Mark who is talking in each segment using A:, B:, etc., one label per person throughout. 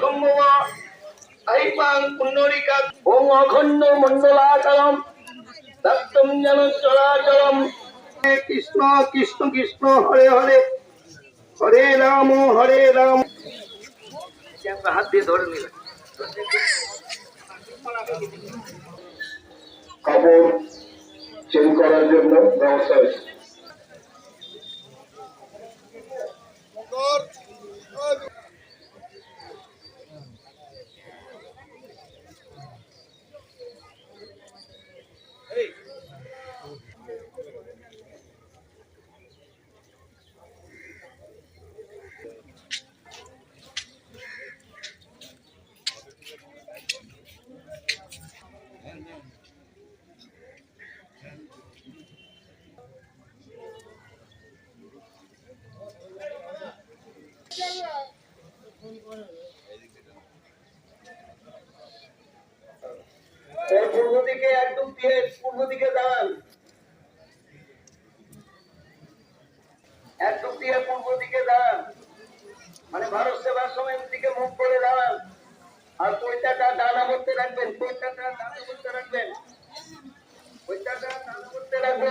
A: সম্ভব। আইপাং পুণ্ডরিকা ওম অখণ্ড মণ্ডলাচরম দত্তম যেন চরাচরম হরে কৃষ্ণ কৃষ্ণ কৃষ্ণ হরে হরে। হরে রাম হরে রাম। হাত দিয়ে ধরে নিলেন।
B: কাপড় চেঞ্জ করার জন্য ব্যবস্থা হয়েছে
A: এর পূর্ব দিকে একদম দিয়ে পূর্ব দিকে দাঁড়ান। একদম দিয়ে পূর্ব দিকে দাঁড়ান। মানে ভারত সেবা সমিতির দিকে মুখ করে দাঁড়ান। আর পৈতাটা ডানা করতে রাখবেন, পৈতাটা ডানা করতে রাখবেন। পৈতাটা ডানা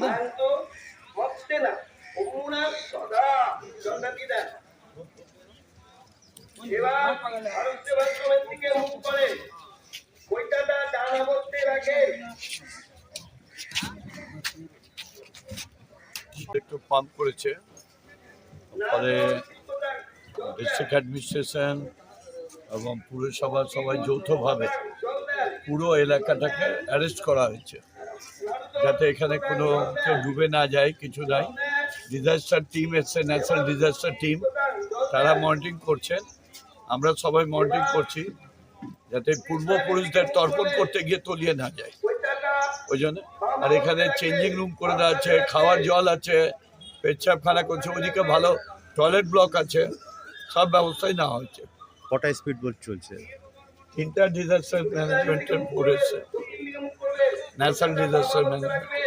A: শান্ত না অমুনা সদা এবার ভারত দিকে মুখ ডানা
C: একটু পাম্প করেছে। ফলে ডিস্ট্রিক্ট অ্যাডমিনিস্ট্রেশন এবং পুরসভা সবাই যৌথভাবে পুরো এলাকাটাকে অ্যারেস্ট করা হয়েছে। যাতে এখানে কোনো ডুবে না যায় কিছু নাই। ডিজাস্টার টিম এসছে ন্যাশনাল ডিজাস্টার টিম তারা মনিটরিং করছেন। আমরা সবাই মনিটরিং করছি যাতে পূর্বপুরুষদের তর্পণ করতে গিয়ে তলিয়ে না যায়। ওই জন্য। আর এখানে চেঞ্জিং রুম করে দেওয়া আছে খাওয়ার জল আছে পেচ্ছাপ পেচ্ছাপখানা করছে ওদিকে ভালো টয়লেট ব্লক আছে সব ব্যবস্থাই নেওয়া হয়েছে
D: কটা স্পিড বোট চলছে?
C: তিনটা ডিজাস্টার ম্যানেজমেন্টের ন্যাশনাল ডিজাস্টার ম্যানেজমেন্ট